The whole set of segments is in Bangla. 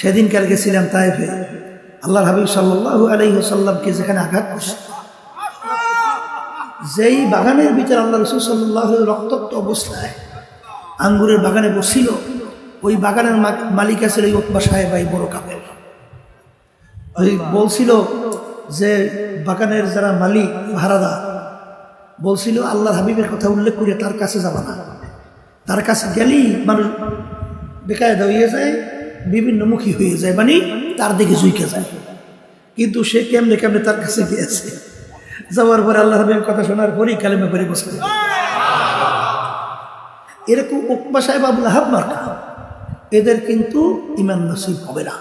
সেদিন কাল গেছিলাম তাইফে। আল্লাহ হাবিব সাল্লাহ আলহিহাসাল্লামকে যেখানে আঘাত করছে, যেই বাগানের ভিতরে আল্লাহ রসুল সাল্লাহ রক্তাক্ত অবস্থায় আঙ্গুরের বাগানে বসছিল, ওই বাগানের মালিক আছে ওই ওকবা সাহেব, এই বড় কাপের ওই বলছিল যে বাগানের যারা মালিক, ভাড়াদার, বলছিল আল্লাহ হাবিবের কথা উল্লেখ করে তার কাছে যাবা না। তার কাছে গেলেই মানুষ বেকায়দা হয়ে যায় বিভিন্ন মুখী হয়ে যায় মানে তার দিকে জুইকে যায়। কিন্তু সে কেমনে কেমনে তার কাছে গিয়েছে? যাওয়ার পরে আল্লাহ হাবিবের কথা শোনার পরেই কালেমা করে বসে। এরকম উকবা সাহেব আবুল আহাব এদের কিন্তু ইমান নসিব হবে না।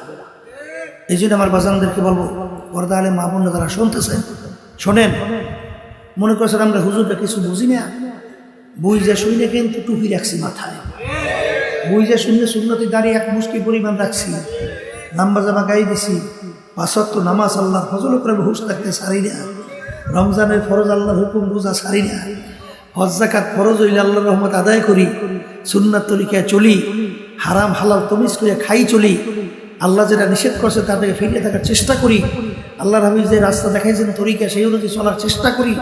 এই জন্য আমার বাজানদেরকে বলব পর্দা আলে মা বোনরা তারা শুনতেছেন শোনেন। মনে করছেন আমরা হুজুরটা কিছু বুঝি না? বই যা কিন্তু টুপি রাখছি মাথায়। বই যা শুনলে শূন্যতে দাঁড়িয়ে এক মুষ্টি পরিমাণ রাখছি। নাম্বার জামা গাই দিছি। পাঁচত্ব নামাজ আল্লাহ ফজল করে হুশ থাকতে সারি না। রমজানের ফরজ আল্লাহর হুকুম রোজা সারি না। হজ ফরজ হইলে আল্লাহ রহমত আদায় করি। সুন্নাত তরিকায় চলি। হারাম, হালাল তমিজ করে খাই চলি। আল্লাহ যেটা নিষেধ করছে তা থেকে ফিরে থাকার চেষ্টা করি। আল্লাহ হাবিজ যে রাস্তা দেখাইছেন তরিকা, সেই অনুযায়ী চলার চেষ্টা করি।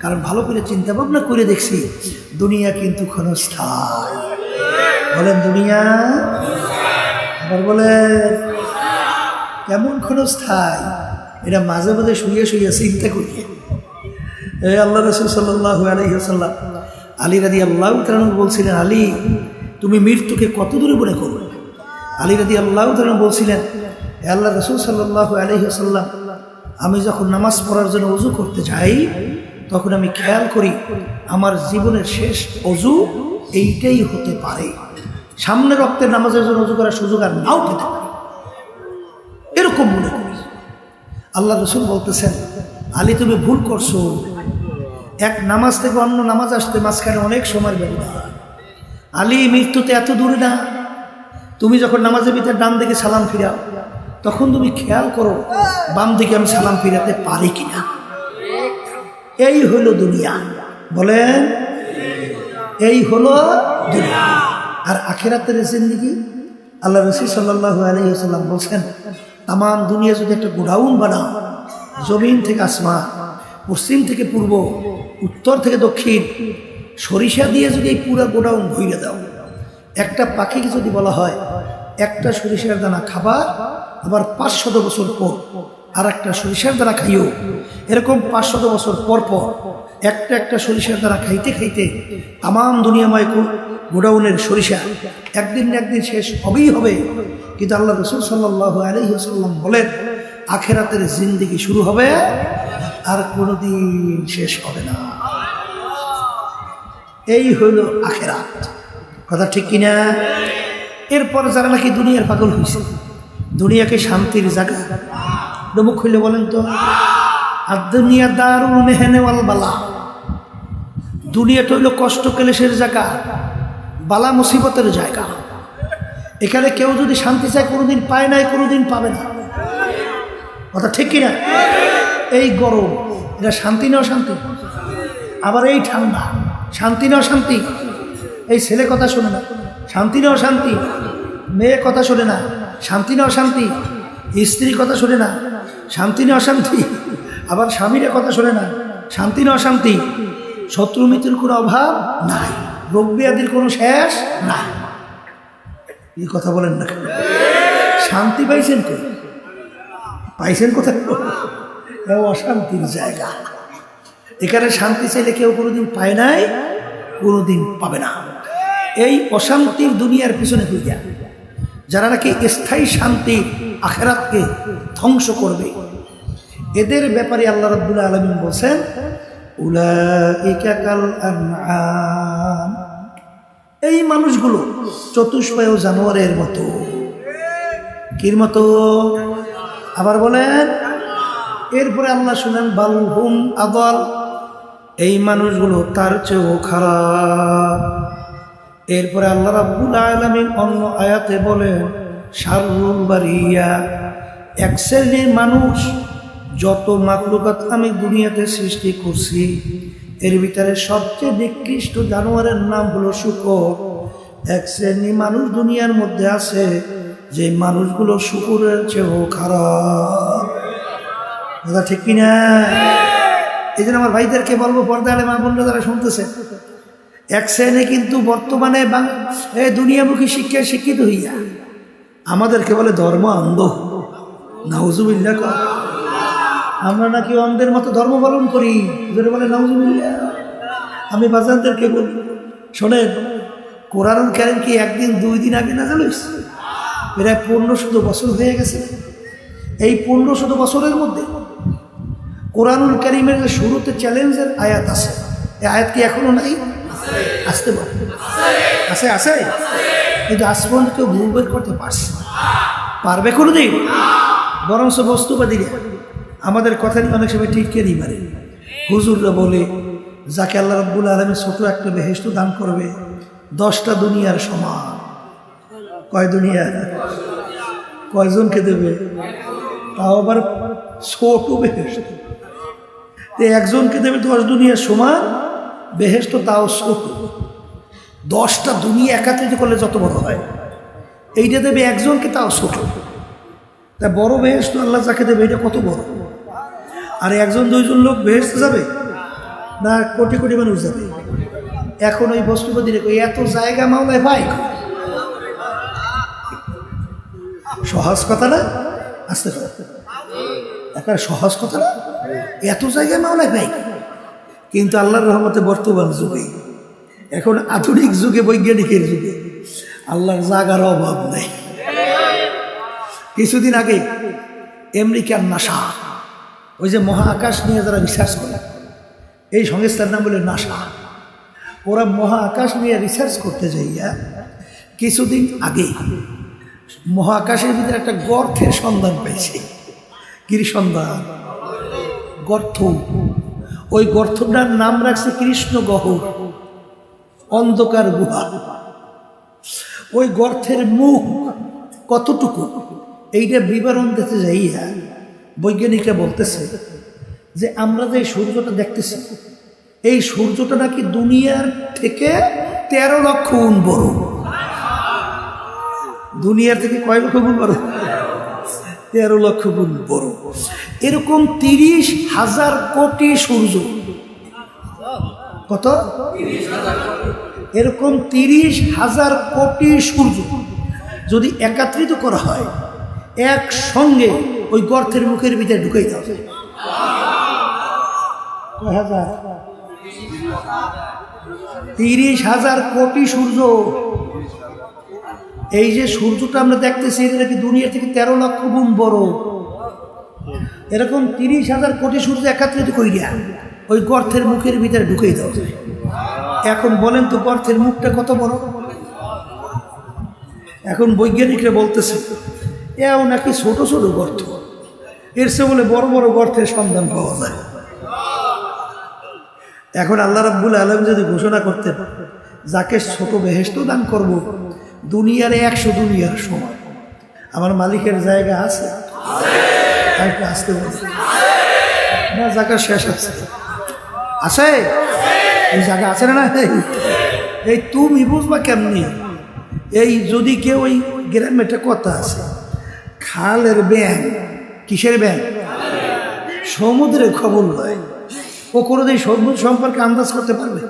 কারণ ভালো করে চিন্তা ভাবনা করে দেখছি, দুনিয়া কিন্তু ক্ষণস্থায়। বলেন দুনিয়া? আবার বলে কেমন ক্ষণস্থায়? এটা মাঝে মাঝে শুয়ে শুয়ে চিন্তা করি। এই আল্লাহ রসুল সাল্লাহ আলহিহাসাল্লাম আলী রাদি আল্লাহ তালন বলছিলেন, আলী, তুমি মৃত্যুকে কত দূরে মনে করবে? আলী রাদি আল্লাহ তালন বলছিলেন "হে আল্লাহ রসুল সাল্লাহ আলহিহাসাল্লাম আমি যখন নামাজ পড়ার জন্য উজু করতে যাই, তখন আমি খেয়াল করি, আমার জীবনের শেষ অজু এইটাই হতে পারে। সামনে রক্তের নামাজের জন্য উজু করার সুযোগ আর নাও পেতে পারে। এরকম মনে করি। আল্লাহ রসুল বলতেছেন, আলী, তুমি ভুল করছ। এক নামাজ থেকে অন্য নামাজ আসতে মাঝখানে অনেক সময় ব্যবধান আলী মৃত্যুতে এত দূরে না। তুমি যখন নামাজের ভিতরে ডান দিকে সালাম ফিরাও, তখন তুমি খেয়াল করো, বাম দিকে আমি সালাম ফিরাতে পারি কিনা। এই হলো দুনিয়া। বলেন, এই হলো দুনিয়া। আর আখেরাতের জিন্দিগি আল্লাহ রসুল সাল্লাহ আলহিহাল্লাম বলছেন তাম দুনিয়া যদি একটা গোডাউন বানাও, জমিন থেকে আসমান, পশ্চিম থেকে পূর্ব, উত্তর থেকে দক্ষিণ, সরিষা দিয়ে যদি এই পুরো গোডাউন ভইরে দাও, একটা পাখিকে যদি বলা হয়, একটা সরিষার দানা খাবার আবার পাঁচশত বছর পর আর একটা সরিষার দানা খাইও, এরকম পাঁচশত বছর পর পর একটা একটা সরিষার দানা খাইতে খাইতে তাম দুনিয়াময় গোডাউনের সরিষা একদিন না একদিন শেষ হবেই হবে। কিন্তু আল্লাহ রসুল সাল্লাহ আলহিহাল্লাম বলেন, আখেরাতের জিন্দিগি শুরু হবে আর কোনোদিন শেষ হবে না। এই হইল আখেরাত। কথা ঠিক কিনা? এরপর যারা নাকি দুনিয়ার পাগল হয়েছে দুনিয়াকে শান্তির জায়গা মুখ হইলে বলেন তো, আর দুনিয়া দারুল মেহেনেওয়াল বালা। দুনিয়াটা হইল কষ্ট কেলেসের জায়গা। বালা মুসিবতের জায়গা। এখানে কেউ যদি শান্তি চায়, কোনোদিন পায় নাই, কোনোদিন পাবে না। কথা ঠিক কিনা? এই গরম, এটা শান্তি না অশান্তি? আবার এই ঠান্ডা, শান্তি না অশান্তি? এই ছেলে কথা শোনে না। শান্তি না অশান্তি? মেয়ে কথা শোনে না। শান্তি না অশান্তি? স্ত্রী কথা শোনে না। শান্তি না অশান্তি? আবার স্বামীর কথা শোনে না। শান্তি না অশান্তি? শত্রু মিত্রের কোনো অভাব নাই। রোগ ব্যাধির কোনো শেষ? না। এই কথা বলেন না? শান্তি পাইছেন কই? পাইছেন কোথায়? অশান্তির জায়গা। এখানে শান্তি চাইলে কেউ কোনোদিন পায় নাই, কোনোদিন পাবে না। এই অশান্তির দুনিয়ার পিছনে হইয়া যারা নাকি স্থায়ী শান্তি আখেরাতকে ধ্বংস করবে, এদের ব্যাপারে আল্লাহ রব্বুল আলমিন বলছেন এই মানুষগুলো চতুষ্পায় জানোয়ারের মতো। কির মতো? আবার বলেন, এরপরে আল্লাহ শুনেন বালহুম আদল। এই মানুষগুলো তার চেয়েও খারাপ। এরপরে আল্লাহ রাব্বুল আলামিন অন্য আয়াতে বলেন শারুল বারিয়া, এক শ্রেণির মানুষ যত মাকলুকাত আমি দুনিয়াতে সৃষ্টি করছি, এর ভিতরে সবচেয়ে নিকৃষ্ট জানোয়ারের নাম হলো শুকর। এক শ্রেণি মানুষ দুনিয়ার মধ্যে আছে, যে মানুষগুলো শুকুরের চেয়েও খারাপ। কথা ঠিক কিনা? এই জন্য আমার ভাইদেরকে বলব, পর্দা মা বোনরা তারা শুনতেছে, এক শ্রেণি কিন্তু বর্তমানে দুনিয়ামুখী শিক্ষায় শিক্ষিত হইয়া, আমাদেরকে বলে ধর্ম অন্ধ নাউজুবিল্লা কর। আমরা নাকি অন্ধের মতো ধর্ম পালন করি। বলে নাউজুবিল্লা আমি বাজানদেরকে বলি? শোনেন কোরআন কারেন কি একদিন, দুই দিন আগে না জানিস প্রায় পনেরো শত বছর হয়ে গেছে। এই পনেরো শত বছরের মধ্যে কোরআনুল করিমের যে শুরুতে চ্যালেঞ্জের আয়াত আছে, এই আয়াত কি এখনও নাই? আসতে পারে। আছে আছে? কিন্তু আজ কেউ ভুল বের করতে পারছে। পারবে কোনোদিন? বরঞ্চ বস্তুবাদী আমাদের কথা অনেক সময় টিটকেরি মারে। হুজুররা বলে, যাকে আল্লাহ রব্বুল আলমী ছোট একটা বেহেস্ত দান করবে, দশটা দুনিয়ার সমান। কয় দুনিয়া কয়জনকে দেবে? তাও আবার ছোট বেহেস্ত একজনকে দেবে দশ দুনিয়ার সমান বেহেস্ত তাও ছোট। দশটা দুনিয়া একাত্রিত করলে যত বড় হয়, এইটা দেবে একজনকে তাও ছোট। তা বড় বেহেস্ত আল্লাহ যাকে দেবে, এটা কত বড়? আর একজন, দুইজন লোক বেহেস্ত যাবে? না, কোটি কোটি মানুষ যাবে? এখন ওই বস্তুপতি রেখো এত জায়গা মাওলায় পাই? সহজ কথা না? আসতে একটা সহজ কথা না? এত জায়গায় মাওলায় পাই? কিন্তু আল্লাহর রহমতে বর্তমান যুগে, এখন আধুনিক যুগে, বৈজ্ঞানিকের যুগে, আল্লাহর জাগার অভাব নেই। কিছুদিন আগে আমেরিকার নাসা ওই যে মহাকাশ নিয়ে যারা রিসার্চ করে, এই সংস্থার নাম বলে নাসা ওরা মহাকাশ নিয়ে রিসার্চ করতে যাইয়া কিছুদিন আগে মহাকাশের ভিতরে একটা গর্থের সন্ধান পাইছে। কি সন্ধান গর্থ ওই গর্থটার নাম রাখছে কৃষ্ণ গহর অন্ধকার গুহা। ওই গর্থের মুখ কতটুকু, এইটা বিবরণ দিতে যাইয়া বৈজ্ঞানিকরা বলতেছে যে আমরা যে সূর্যটা দেখতেছি, এই সূর্যটা নাকি দুনিয়ার থেকে তেরো লক্ষ গুণ বড়। দুনিয়ার থেকে কয় লক্ষ গুণ বড়? তেরো লক্ষ গুণ বড়। এরকম তিরিশ হাজার কোটি সূর্য। কত? এরকম তিরিশ হাজার কোটি সূর্য যদি একাত্রিত করা হয়, একসঙ্গে ওই গর্তের মুখের ভিতরে ঢুকাই হাজার তিরিশ হাজার কোটি সূর্য। এই যে সূর্যটা আমরা দেখতেছি এটা নাকি দুনিয়া থেকে তেরো লক্ষ গুণ বড়? এরকম তিরিশ হাজার কোটি সূর্য একাত্রিত করিয়া ওই গর্তের মুখের ভিতরে ঢুকেই দেওয়া যায় এখন বলেন তো গর্তের মুখটা কত বড়? এখন বৈজ্ঞানিকরা বলতেছে এও নাকি ছোট ছোট গর্ত। এর সে বলে বড় বড় গর্তের সন্ধান পাওয়া যায়। এখন আল্লাহ রাব্বুল আলম যদি ঘোষণা করতেন যাকে ছোট বেহেস্ত দান করব, দুনিয়ার একশো দুনিয়ার সময় আমার মালিকের জায়গা আছে? একটু আসতে বলি। না, জায়গা শেষ আছে। আছে? এই জায়গা আছে না? এই তুমি বুঝবা কেমনি? এই যদি কেউ ওই গ্রামে একটা কথা আছে খালের ব্যাং কিসের ব্যাং সমুদ্রের খবর নয় ও কোনোদিন সমুদ্র সম্পর্কে আন্দাজ করতে পারবে?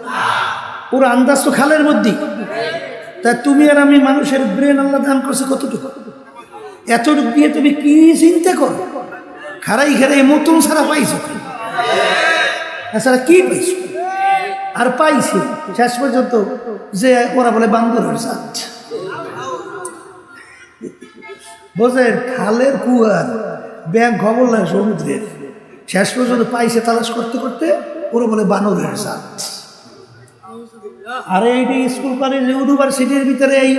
ওর আন্দাজ তো খালের মধ্যেই। তা তুমি আর আমি মানুষের ব্রেন আল্লাহ দান করছে কতটুকু? এতটুকু দিয়ে তুমি কি চিন্তা করো? খারাই খারাই মতন ছাড়া পাইছো? এছাড়া কি পাইছো? আর পাইছি। শেষ পর্যন্ত যে ওরা বলে বান্দরের জাত। বোঝেন খালের কুয়ার ব্যাংক খবর লাগে সমুদ্রের। শেষ পর্যন্ত পাইছে তালাশ করতে করতে ওরা বলে বানরের জাত আর এইটা স্কুল কলেজ ইউনিভার্সিটির ভিতরে এই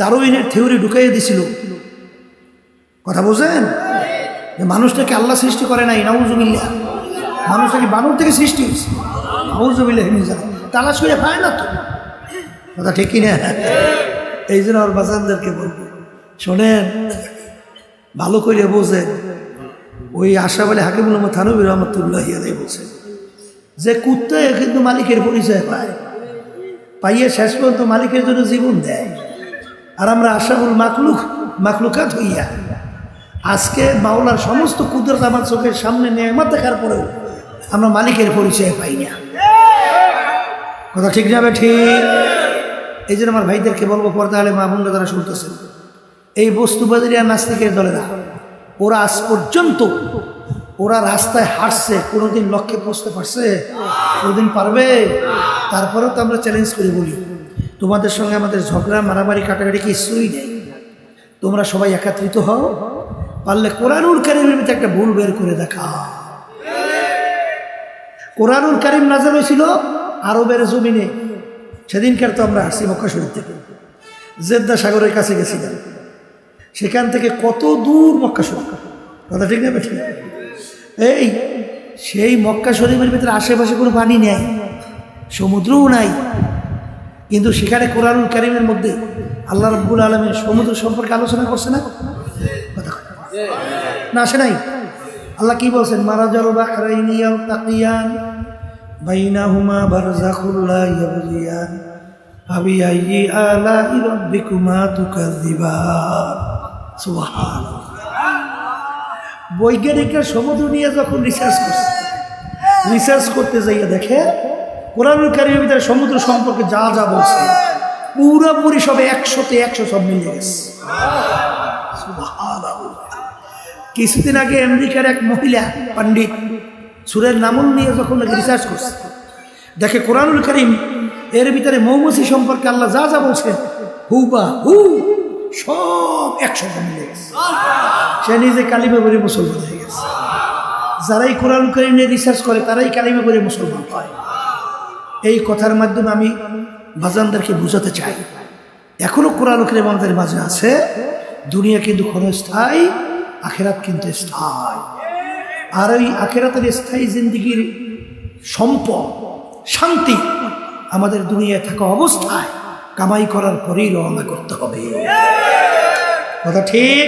দারুইনের থিওরি ঢুকাইয়ে দিছিল। কথা বোঝেন? যে মানুষটাকে আল্লাহ সৃষ্টি করে নাই নাউজুবিল্লা মানুষটাকে বানর থেকে সৃষ্টি হয়েছে। নাউজুবিল্লাহ হিমিজা তালাশ করে পায় না তো? কথা ঠিকই কিনা? এই জন্য ওর বাজানদেরকে বলব শোনেন, ভালো করে বোঝেন, ওই আশা বলে হাকিমুল থানবির রহমতুল্লাহ বলছেন, যে কুত্তায় কিন্তু মালিকের পরিচয় পায়, পাইয়ে শেষ পর্যন্ত মালিকের জন্য জীবন দেয়। আর আমরা আশাবুল মাকলুক মাকলুকাত হইয়া, আজকে মাওলার সমস্ত কুদরত আমার চোখের সামনে নেয়ামত দেখার পরেও আমরা মালিকের পরিচয় পাই না। কথা ঠিক যাবে ঠিক। এই জন্য আমার ভাইদেরকে বলব, পর্দা আলে মা বোনরা তারা শুনতেছেন এই বস্তুবাদী আর নাস্তিকের দলেরা ওরা আজ পর্যন্ত ওরা রাস্তায় হাঁটছে, কোনোদিন লক্ষ্যে পৌঁছতে পারছে, কোনোদিন পারবে। তারপরেও তো আমরা চ্যালেঞ্জ করে বলি। তোমাদের সঙ্গে আমাদের ঝগড়া, মারামারি, কাটাকাটি কিছুই নেই। তোমরা সবাই একাত্রিত হও, পারলে কোরআনুল কারিমের ভিতরে একটা ভুল বের করে দেখা কোরআনুল কারিম নাজাল হয়েছিল আরবের জমিনে। সেদিনকার তো আমরা আসছি মক্কা শরীফ থেকে। জেদ্দা সাগরের কাছে গেছিলাম। সেখান থেকে কত দূর মক্কা শরীফ? কথা ঠিক না বেঠিক এই, সেই মক্কা শরীফের ভিতরে আশেপাশে কোনো পানি নেই, সমুদ্রও নাই। কিন্তু সেখানে কোরআনুল কারিমের মধ্যে আল্লাহ রব্বুল আলমের সমুদ্র সম্পর্কে আলোচনা করছে না? কথা না, আসে নাই? আল্লাহ কি বলছেন? মারা জল বাহরাইনিয়াও তাকিয়ান, বাইনাহুমা বারজাখুল্লা ইয়াবজিয়ান আবি আইয়ি আলা রাব্বিকুমা তুকাযিবান। সুবহানাল্লাহ। বৈজ্ঞানিকরা সমুদ্র নিয়ে যখন রিসার্চ করছে রিসার্চ করতে যাইয়া দেখে, কোরআনুল কারিমের ভিতরে সমুদ্র সম্পর্কে যা যা বলছে পুরোপুরি সব একশোতে একশো সব মিলে গেছে। কিছুদিন আগে আমেরিকার এক মহিলা, পণ্ডিত সুরের নামল নিয়ে যখন রিসার্চ করছে, দেখে কোরআনুল করিম এর ভিতরে মৌমাছি সম্পর্কে আল্লাহ যা যা বলছে হু বা হু। সব একসঙ্গে মিলে গেছে। সে নিজে কালিমে করে মুসলমান হয়ে গেছে। যারাই কোরআন নিয়ে রিসার্চ করে, তারাই কালিমে করে মুসলমান হয়। এই কথার মাধ্যমে আমি বাজানদেরকে বুঝাতে চাই। এখনও কোরআন করিম আমাদের মাঝে আছে। দুনিয়া কিন্তু ক্ষণস্থায়ী আখেরাত কিন্তু স্থায়ী। আর ওই আখেরাতের স্থায়ী জিন্দিগির সম্পদ, শান্তি আমাদের দুনিয়ায় থাকা অবস্থায় কামাই করার পরেই রওনা করতে হবে। কথা ঠিক?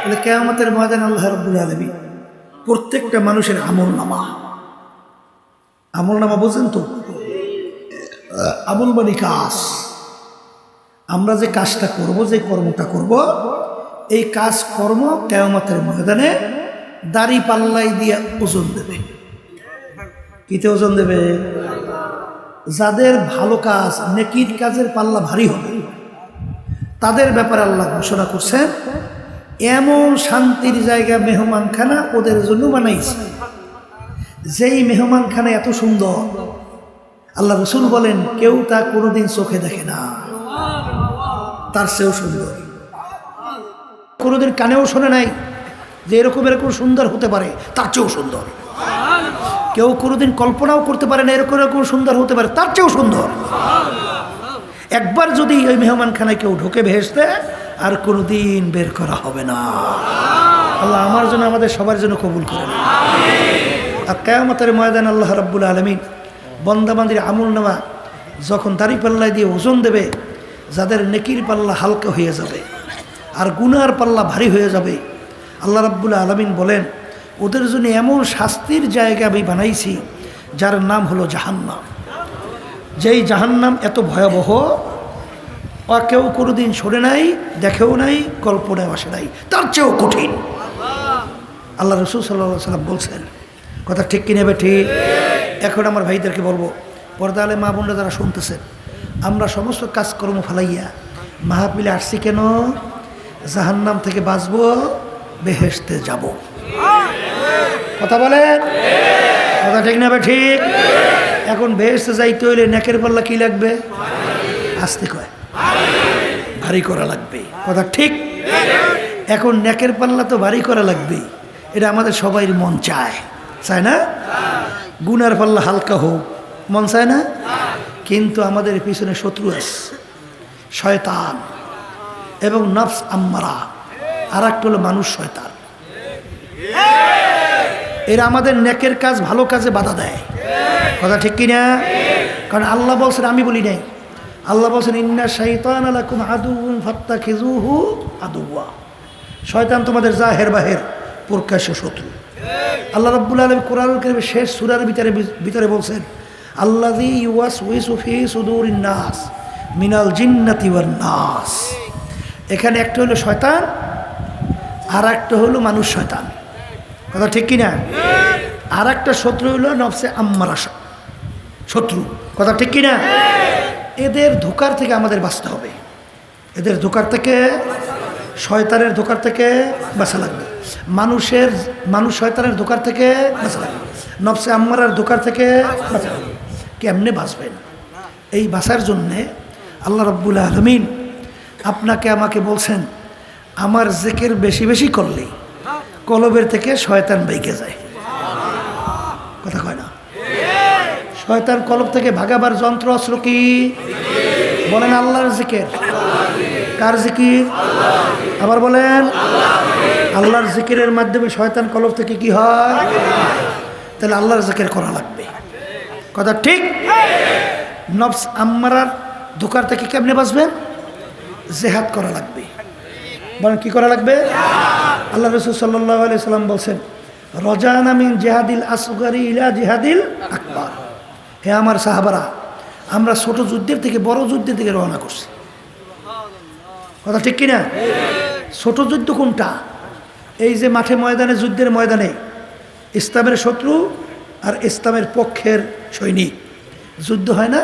তাহলে কেয়ামতের ময়দান আল্লাহ রব্বুল আলমী প্রত্যেকটা মানুষের আমল নামা। আমল নামা বোঝেন তো? আমল মানে কাজ। আমরা যে কাজটা করব, যে কর্মটা করব, এই কাজ কর্ম কেয়ামতের ময়দানে দাড়ি পাল্লাই দিয়ে ওজন দেবে। কিতে ওজন দেবে? যাদের ভালো কাজ, নেকির কাজের পাল্লা ভারী হবে, তাদের ব্যাপারে আল্লাহ ঘোষণা করছেন, এমন শান্তির জায়গা মেহমানখানা ওদের জন্য বানাইছে। যেই মেহমানখানা এত সুন্দর, আল্লাহ রসুল বলেন, কেউ তা কোনোদিন চোখে দেখে না। তার চেয়েও সুন্দর। কোনোদিন কানেও শোনে নাই যে এরকম এরকম সুন্দর হতে পারে, তার চেয়েও সুন্দর। কেউ কোনোদিন কল্পনাও করতে পারে না এরকম এরকম সুন্দর হতে পারে, তার চেয়েও সুন্দর। একবার যদি ওই মেহমানখানায় কেউ ঢোকে ভেসতে, আর কোনোদিন বের করা হবে না। আল্লাহ আমার জন্য, আমাদের সবার জন্য কবুল করে আর কেয়ামতের ময়দান আল্লাহ রাব্বুল আলমিন বন্দাবান্দির আমুল নামা যখন দাড়ি পাল্লায় দিয়ে ওজন দেবে, যাদের নেকির পাল্লা হালকা হয়ে যাবে, আর গুনার পাল্লা ভারী হয়ে যাবে, আল্লাহ রাব্বুল আলমিন বলেন ওদের জন্য এমন শাস্তির জায়গা আমি বানাইছি, যার নাম হলো জাহান্নাম। যেই জাহান্নাম এত ভয়াবহ, ও কেউ কোনোদিন শোনে নাই, দেখেও নাই কল্পনায় আসে নাই, তার চেয়েও কঠিন। আল্লাহ রসুল সাল্লাহ সাল্লাম বলছেন, কথা ঠিক কি নেবে ঠিক? এখন আমার ভাইদেরকে বলব পর্দা আলে মা বোনরা যারা শুনতেছেন, আমরা সমস্ত কাজকর্ম ফেলাইয়া মাহাপিলে আসছি কেন? জাহান্নাম থেকে বাঁচবো বেহেসতে যাব। কথা বলেন? কথা ঠিক নেবে ঠিক? এখন বেহেসতে যাইতে হইলে নেকের পাল্লা কি লাগবে? আসতে কয়। ভারী করা লাগবে। কথা ঠিক? এখন নেকের পাল্লা তো ভারী করা লাগবেই। এটা আমাদের সবাই মন চায়। চায় না? গুনার পাল্লা হালকা হোক। মন চায় না? কিন্তু আমাদের পিছনে শত্রু আছে। শয়তান। এবং নফস আম্মারা। আর একটা হলো মানুষ শয়তান। এরা আমাদের নেকের কাজ, ভালো কাজে বাধা দেয়। কথা ঠিক কিনা? কারণ আল্লাহ বলছেন, আমি বলি নাই। আল্লাহ বলছেন, ইন্না শৈতান শয়তান তোমাদের জাহের বাহের, প্রকাশ্য শত্রু। আল্লাহ রব্বুল আলম কোরআন শেষ সুরার ভিতরে ভিতরে বলছেন আল্লাহ নাস মিনাল নাস। এখানে একটা হলো শয়তান আর একটা হলো মানুষ শয়তান। কথা ঠিক কিনা? আর একটা শত্রু হলো নফসে আম্মারা শত্রু, কথা ঠিক কিনা? এদের ধোকার থেকে আমাদের বাঁচতে হবে। এদের ধোকার থেকে, শয়তানের ধোকার থেকে বাঁচা লাগবে। মানুষের, মানুষ শয়তানের ধোকার থেকে বাঁচা লাগবে। নফসে আম্মারার ধোকার থেকে বাঁচা লাগবে। কেমনে বাঁচবেন? এই বাঁচার জন্যে আল্লাহ রব্বুল আলমিন আপনাকে আমাকে বলছেন, আমার জেকের বেশি বেশি করলেই কলবের থেকে শয়তান বেঁকে যায়। কথা কয় না? শয়তান কলব থেকে ভাগাবার যন্ত্র, অস্ত্র কি? বলেন আল্লাহর জিকের। কার জিকির? আবার বলেন, আল্লাহর জিকিরের মাধ্যমে শয়তান কলব থেকে কি হয়? তাহলে আল্লাহর জিকির করা লাগবে। কথা ঠিক? নবস আম্মারার দোকান থেকে কেমনে বাঁচবেন? জেহাদ করা লাগবে। বলেন, কি করা লাগবে? আল্লাহ রসুল সাল্লাহ আলি সাল্লাম বলছেন, রজান আমিন জেহাদিল আসগারি ইলা জেহাদিল আকবর। হে আমার সাহাবারা, আমরা ছোট যুদ্ধের থেকে বড় যুদ্ধের থেকে রওনা করছি। কথা ঠিক কিনা? ছোট যুদ্ধ কোনটা? এই যে মাঠে ময়দানে, যুদ্ধের ময়দানে ইসলামের শত্রু আর ইসলামের পক্ষের সৈনিক। যুদ্ধ হয় না?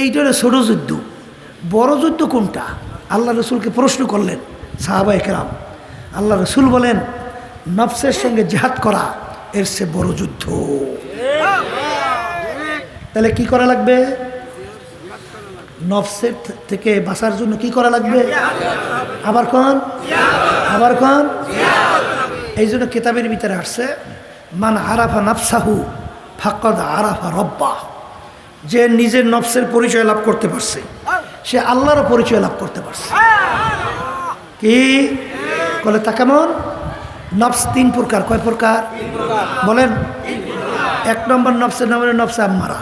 এইটা হলো ছোট যুদ্ধ। বড় যুদ্ধ কোনটা? আল্লাহ রসুলকে প্রশ্ন করলেন সাহাবা একরাম আল্লাহ রসুল বলেন, নফসের সঙ্গে জেহাদ করা এর সে বড় যুদ্ধ। তাহলে কি করা লাগবে? নফসের থেকে বাঁচার জন্য কি করা লাগবে? আবার কন? আবার কন? এই জন্য কেতাবের ভিতরে আসছে, মান আরাফা নাফসাহু ফাকদ আরাফা রব্বা যে নিজের নফসের পরিচয় লাভ করতে পারছে। সে আল্লাহরও পরিচয় লাভ করতে পারছে। কি? বলে তা কেমন? নফস তিন প্রকার। কয় প্রকার? বলেন। এক নম্বর নফসের নাম হলো নফসে আম্মারা।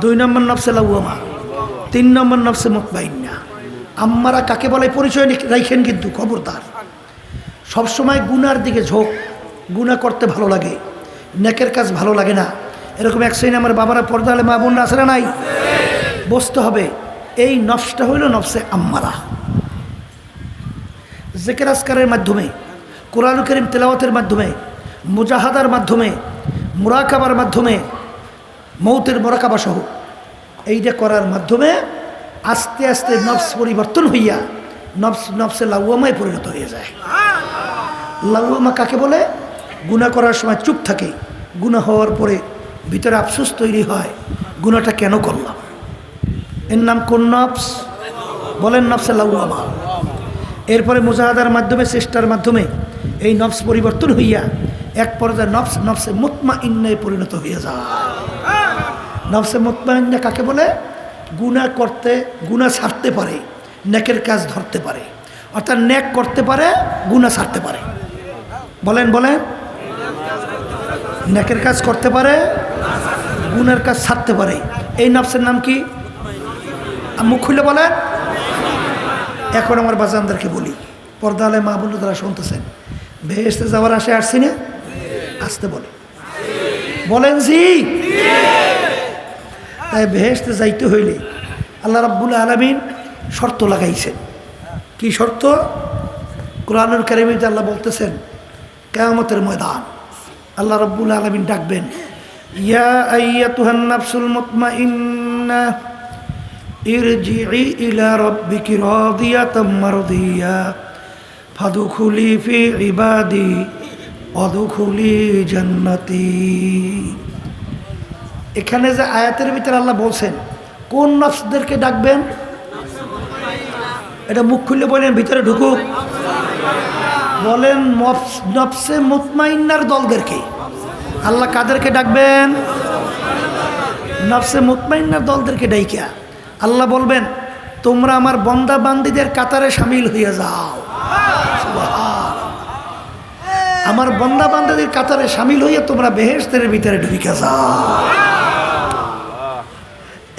দুই নম্বর নফসে লাউমা তিন নম্বর নফসে মুতমাইন্না আম্মারা কাকে বলে? পরিচয় রাইখেন কিন্তু খবরদার। সবসময় গুনার দিকে ঝোঁক। গুণা করতে ভালো লাগে। নেকের কাজ ভালো লাগে না। এরকম এক শ্রেণি আমার বাবারা পর্দা হলে মা বোনরা আসে না নাই? বসতে হবে। এই নফসটা হইল নফসে আম্মারা। জেকের আসকারের মাধ্যমে, কোরআন করিম তেলাওয়াতের মাধ্যমে, মুজাহাদার মাধ্যমে, মুরাকাবার মাধ্যমে মৌতের মোরাকাবা সহ এইটা করার মাধ্যমে আস্তে আস্তে নফস পরিবর্তন হইয়া নফস, নফসে লাউয়ামায় পরিণত হয়ে যায়। লাউয়ামা কাকে বলে? গুণা করার সময় চুপ থাকে। গুণা হওয়ার পরে ভিতরে আফসোস তৈরি হয় গুণাটা কেন করলাম? এর নাম কোন নফস? বলেন নফসে লাউয়ামা এরপরে মুজাহাদার মাধ্যমে, চেষ্টার মাধ্যমে এই নফস পরিবর্তন হইয়া এক পর্যায়ে নফস, নফসে মুতমা ইন্নায় পরিণত হইয়া যায়। নফসে মুতমা ইন্না কাকে বলে? গুণা করতে গুণা ছাড়তে পারে, নেকের কাজ ধরতে পারে। অর্থাৎ নেক করতে পারে গুণা ছাড়তে পারে। বলেন বলেন। নেকের কাজ করতে পারে গুণের কাজ ছাড়তে পারে। এই নফসের নাম কি? মুখ খুলে বলেন এখন আমার বাজানদারকে বলি পর্দা আলে মা বোন তারা শুনতেছেন। ভেসতে যাওয়ার আসে আসছি না? আসতে বলে। বলেন, জি। তাই ভেসতে যাইতে হইলে আল্লাহ রাব্বুল আলমিন শর্ত লাগাইছেন। কি শর্ত? কোরআনুল কারিমিতে আল্লাহ বলতেছেন, কেয়ামতের ময়দান। আল্লাহ রাব্বুল আলমিন ডাকবেন, ইয়া আইয়াতুহান নাফসুল মুতমাইন্না। ارجعي إلى ربك راضية مرضية فادخلي في عبادي وادخلي جنتي এখানে যে আয়াতের ভিতরে আল্লাহ বলছেন কোন নফসদেরকে ডাকবেন এটা মুখ খুললে বলেন ভিতরে ঢুকুক বলেন নফস- নফসে মুতমাইন্নার দলদেরকে আল্লাহ কাদেরকে ডাকবেন নফসে মুতমাইন্নার দলদেরকে ডাইকা আল্লাহ বলবেন, তোমরা আমার বন্দা বান্দিদের কাতারে সামিল হইয়া যাও। আমার বন্দা বান্দিদের কাতারে সামিল হইয়া তোমরা বেহেস্তের ভিতরে ঢুকে যাও।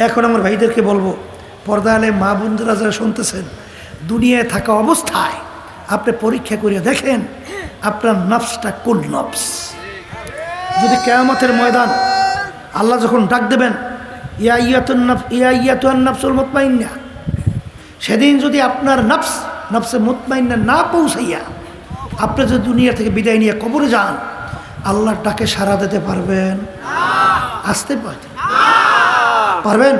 এখন আমার ভাইদেরকে বলব পর্দা আলে মা বন্ধুরা যারা শুনতেছেন, দুনিয়ায় থাকা অবস্থায় আপনি পরীক্ষা করে দেখেন, আপনার নফসটা কোন নফস? যদি কেয়ামতের ময়দান আল্লাহ যখন ডাক দেবেন ইয়া ইয়া সেদিন যদি আপনার নফস, নফসে মুতমাইন্না না পৌঁছাইয়া আপনি যদি দুনিয়া থেকে বিদায় নিয়ে কবরে যান আল্লাহর ডাকে সাড়া দিতে পারবেন। আসতে পারবেন পারবেন?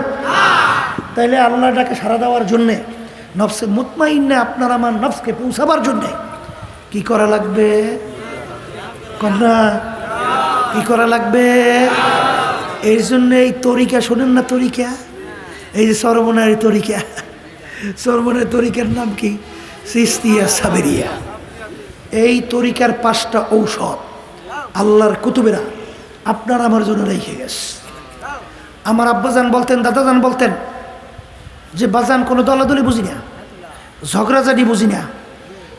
তাইলে আল্লাহ ডাকে সাড়া দেওয়ার জন্যে, নফসে মুতমাইন্না আপনার আমার নফসকে পৌঁছাবার জন্যে কি করা লাগবে? কন্যা, কি করা লাগবে? এই জন্য এই তরিকা, শোনেন না তরিকা? এই যে সরবনারি তরিকা। সরবনের তরিকার নাম কি? সিস্তিয়া সাবেরিয়া। এই তরিকার পাঁচটা ঔষধ আল্লাহর কুতুবেরা আপনার আমার জন্য রেখে গেছে। আমার আব্বাজান বলতেন, দাদাজান বলতেন যে, বাজান, কোনো দলাদলি বুঝি না, ঝগড়াঝাটি বুঝি না।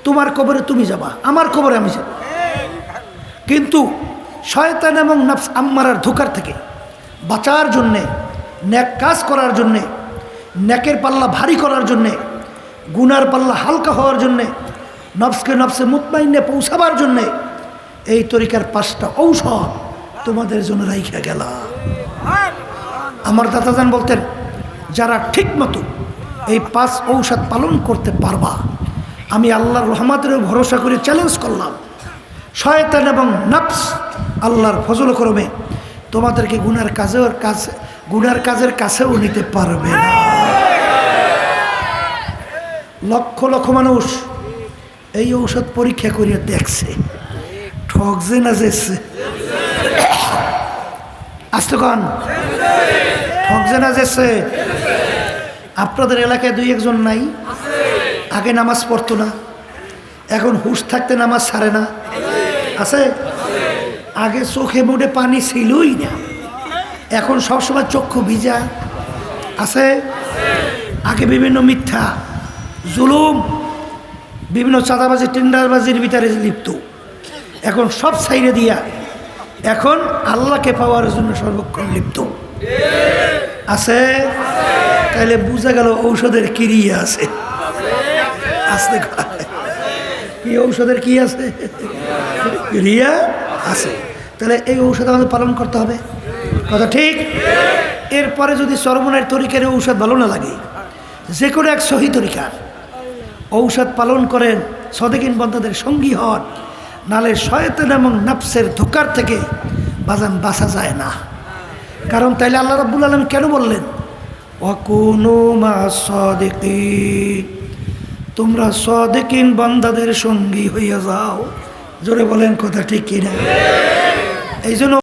তোমার কবরে তুমি যাবা, আমার কবরে আমি যাব। কিন্তু শয়তান এবং নাফস আম্মারার ধোকার থেকে বাঁচার জন্যে, ন্যাক কাজ করার জন্যে, ন্যাকের পাল্লা ভারী করার জন্যে, গুনার পাল্লা হালকা হওয়ার জন্যে নফসকে নফসে মুতমাইনে পৌঁছাবার জন্যে, এই তরিকার পাঁচটা ঔষধ তোমাদের জন্য রাইখা গেলা। আমার দাদাজান বলতেন, যারা ঠিক মতো এই পাঁচ ঔষধ পালন করতে পারবা, আমি আল্লাহর রহমাতের ভরসা করে চ্যালেঞ্জ করলাম। শয়তান এবং নফস আল্লাহর ফজল করবে তোমাদেরকে গুনার কাজের কাছে গুনার কাজের কাছেও নিতে পারবে লক্ষ লক্ষ মানুষ এই ঔষধ পরীক্ষা করিয়া দেখছে। ঠকছে না যেছে আসতে কন। ঠকছে না যেছে আপনাদের এলাকায় দুই একজন নাই। আগে নামাজ পড়তো না। এখন হুশ থাকতে নামাজ ছাড়ে না। আছে? আগে চোখে মুড়ে পানি ছিলই না। এখন সবসময় চক্ষু ভিজা। আছে? আগে বিভিন্ন মিথ্যা, জুলুম, বিভিন্ন চাঁদাবাজি, টেন্ডারবাজির ভিতরে লিপ্ত। এখন সব সাইডে দিয়া, এখন আল্লাহকে পাওয়ার জন্য সর্বক্ষণ লিপ্ত। আছে? তাহলে বোঝা গেল ঔষধের কিরিয়া আছে। আসতে কি ঔষধের কি আছে? রিয়া? আছে। তাহলে এই ঔষধ আমাদের পালন করতে হবে। কথা ঠিক? এরপরে যদি সর্বনের তরিকার ঔষধ ভালো না লাগে, যে কোনো এক সহি তরিকার, ঔষধ পালন করেন সদেকিন বন্ধাদের সঙ্গী হন, নালে শয়তান এবং নাফসের ধোকার থেকে বাজান বাঁচা যায় না। কারণ তাইলে আল্লাহ রাব্বুল আলম কেন বললেন অকুনো মা সদেকিন। তোমরা সদেকিন বান্দাদের সঙ্গী হইয়া যাও। জোরে বলেন কথা ঠিক কিনা? এই জন্য